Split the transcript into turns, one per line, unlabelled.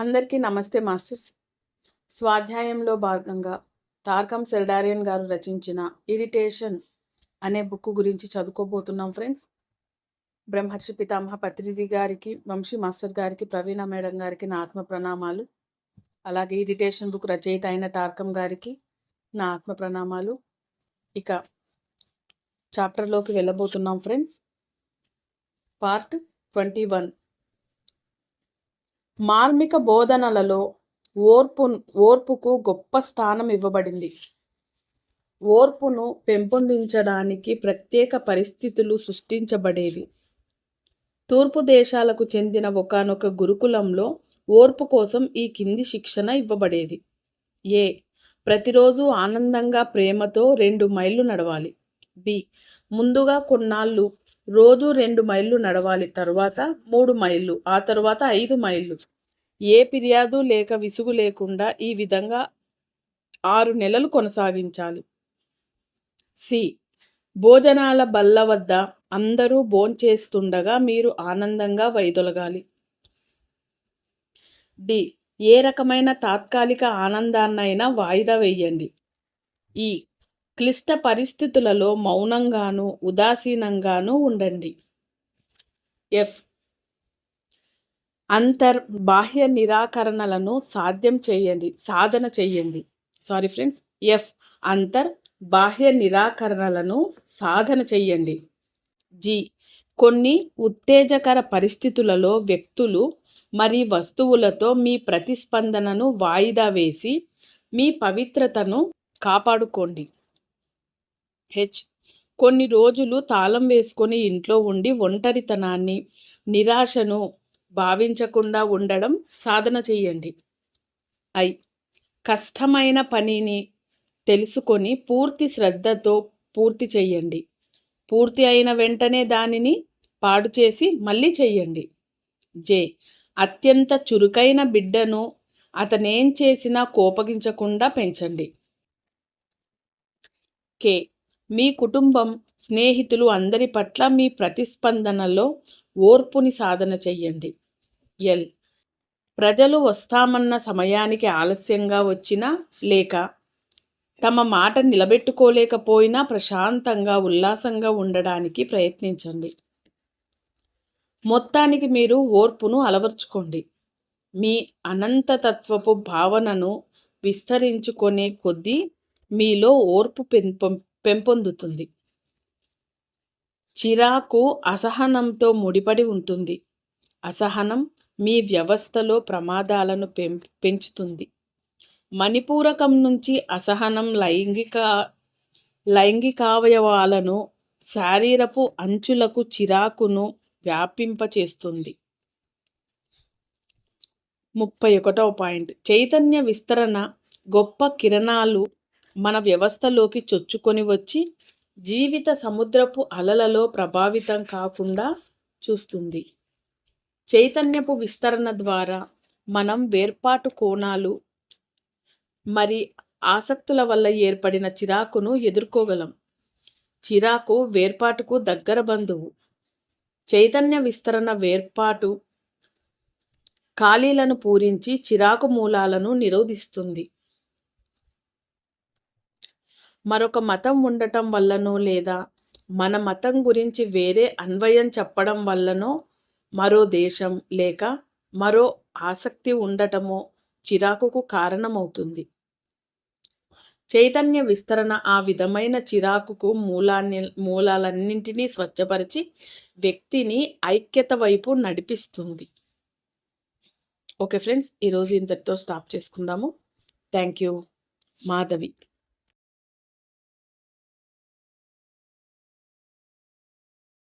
అందరికీ నమస్తే మాస్టర్స్. స్వాధ్యాయంలో భాగంగా టార్కమ్ సెల్డారియన్ గారు రచించిన ఇరిటేషన్ అనే బుక్ గురించి చదువుకోబోతున్నాం ఫ్రెండ్స్. బ్రహ్మర్షి పితామహ పత్రిజీ గారికి వంశీ మాస్టర్ గారికి ప్రవీణ మేడం గారికి నా ఆత్మ ప్రణామాలు. అలాగే ఇరిటేషన్ బుక్ రచయిత అయిన టార్కమ్ గారికి నా ఆత్మ ప్రణామాలు. ఇక చాప్టర్లోకి వెళ్ళబోతున్నాం ఫ్రెండ్స్. Part twenty one. మార్మిక బోధనలలో ఓర్పు ఓర్పుకు గొప్ప స్థానం ఇవ్వబడింది. ఓర్పును పెంపొందించడానికి ప్రత్యేక పరిస్థితులు సృష్టించబడేవి. తూర్పు దేశాలకు చెందిన ఒకనొక గురుకులంలో ఓర్పు కోసం ఈ కింది శిక్షణ ఇవ్వబడేది. ఏ. ప్రతిరోజు ఆనందంగా ప్రేమతో రెండు మైళ్ళు నడవాలి. బి. ముందుగా కొన్నాళ్ళు రోజు రెండు మైళ్ళు నడవాలి తర్వాత మూడు మైళ్ళు ఆ తర్వాత ఐదు మైళ్ళు. ఏ ఫిర్యాదు లేక విసుగు లేకుండా ఈ విధంగా ఆరు నెలలు కొనసాగించాలి. సి. భోజనాల బల్ల వద్ద అందరూ భోంచేస్తుండగా మీరు ఆనందంగా వైదొలగాలి. డి. ఏ రకమైన తాత్కాలిక ఆనందాన్నైనా వాయిదా వేయండి. ఈ. క్లిష్ట పరిస్థితులలో మౌనంగాను ఉదాసీనంగాను ఉండండి. ఎఫ్. అంతర్ బాహ్య నిరాకరణలను సాధ్యం చేయండి సాధన చేయండి. సారీ ఫ్రెండ్స్ ఎఫ్ అంతర్ బాహ్య నిరాకరణలను సాధన చేయండి. జి కొన్ని ఉత్తేజకర పరిస్థితులలో వ్యక్తులు మరి వస్తువులతో మీ ప్రతిస్పందనను వాయిదా వేసి మీ పవిత్రతను కాపాడుకోండి. హెచ్ కొన్ని రోజులు తాళం వేసుకొని ఇంట్లో ఉండి ఒంటరితనాన్ని నిరాశను భావించకుండా ఉండడం సాధన చేయండి. ఐ. కష్టమైన పనిని తెలుసుకొని పూర్తి శ్రద్ధతో పూర్తి చేయండి. పూర్తి అయిన వెంటనే దానిని పాడు చేసి మళ్ళీ చెయ్యండి జే. అత్యంత చురుకైన బిడ్డను అతనేం చేసినా కోపగించకుండా పెంచండి. కే. మీ కుటుంబం స్నేహితులు అందరి పట్ల మీ ప్రతిస్పందనలో ఓర్పుని సాధన చెయ్యండి ఎల్. ప్రజలు వస్తామన్న సమయానికి ఆలస్యంగా వచ్చినా లేక తమ మాట నిలబెట్టుకోలేకపోయినా ప్రశాంతంగా ఉల్లాసంగా ఉండడానికి ప్రయత్నించండి. మొత్తానికి మీరు ఓర్పును అలవర్చుకోండి. మీ అనంతతత్వపు భావనను విస్తరించుకునే కొద్దీ మీలో ఓర్పు పెంపొం పెంపొందుతుంది. చిరాకు అసహనంతో ముడిపడి ఉంటుంది. అసహనం మీ వ్యవస్థలో ప్రమాదాలను పెం పెంచుతుంది. మణిపూరకం నుంచి అసహనం లైంగిక లైంగికావయవాలను శారీరపు అంచులకు చిరాకును వ్యాపింపచేస్తుంది. ముప్పై ఒకటవ పాయింట్. చైతన్య విస్తరణ గొప్ప కిరణాలు మన వ్యవస్థలోకి చొచ్చుకొని వచ్చి జీవిత సముద్రపు అలలలో ప్రభావితం కాకుండా చూస్తుంది. చైతన్యపు విస్తరణ ద్వారా మనం వేర్పాటు కోణాలు మరి ఆసక్తుల వల్ల ఏర్పడిన చిరాకును ఎదుర్కోగలం. చిరాకు వేర్పాటుకు దగ్గర బంధువు. చైతన్య విస్తరణ వేర్పాటు ఖాళీలను పూరించి చిరాకు మూలాలను నిరోధిస్తుంది. మరొక మతం ఉండటం వల్లనో లేదా మన మతం గురించి వేరే అన్వయం చెప్పడం వల్లనో మరో దేశం లేక మరో ఆసక్తి ఉండటము చిరాకుకు కారణమవుతుంది. చైతన్య విస్తరణ ఆ విధమైన చిరాకుకు మూలాన్ని మూలాలన్నింటినీ స్వచ్ఛపరిచి వ్యక్తిని ఐక్యత వైపు నడిపిస్తుంది. ఓకే ఫ్రెండ్స్ ఈరోజు ఇంతటితో స్టాప్ చేసుకుందాము. Thank you. మాధవి.